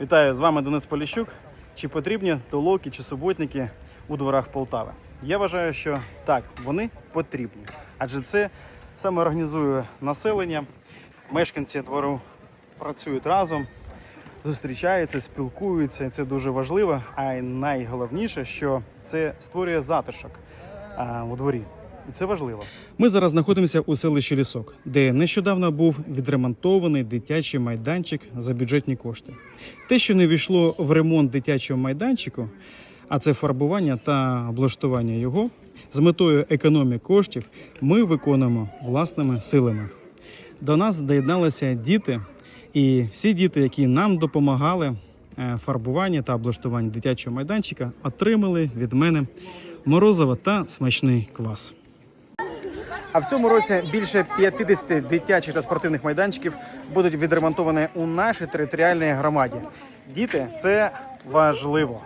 Вітаю, з вами Денис Поліщук. Чи потрібні толоки чи суботники у дворах Полтави? Я вважаю, що так, вони потрібні, адже це саме організує населення. Мешканці двору працюють разом, зустрічаються, спілкуються. Це дуже важливо. А найголовніше, що це створює затишок у дворі. І це важливо. Ми зараз знаходимося у селищі Лісок, де нещодавно був відремонтований дитячий майданчик за бюджетні кошти. Те, що не війшло в ремонт дитячого майданчику, а це фарбування та облаштування його, з метою економії коштів ми виконуємо власними силами. До нас доєдналися діти, і всі діти, які нам допомагали е, фарбуванні та облаштуванні дитячого майданчика, отримали від мене морозиво та смачний квас. А в цьому році більше 50 дитячих та спортивних майданчиків будуть відремонтовані у нашій територіальній громаді. Діти це важливо.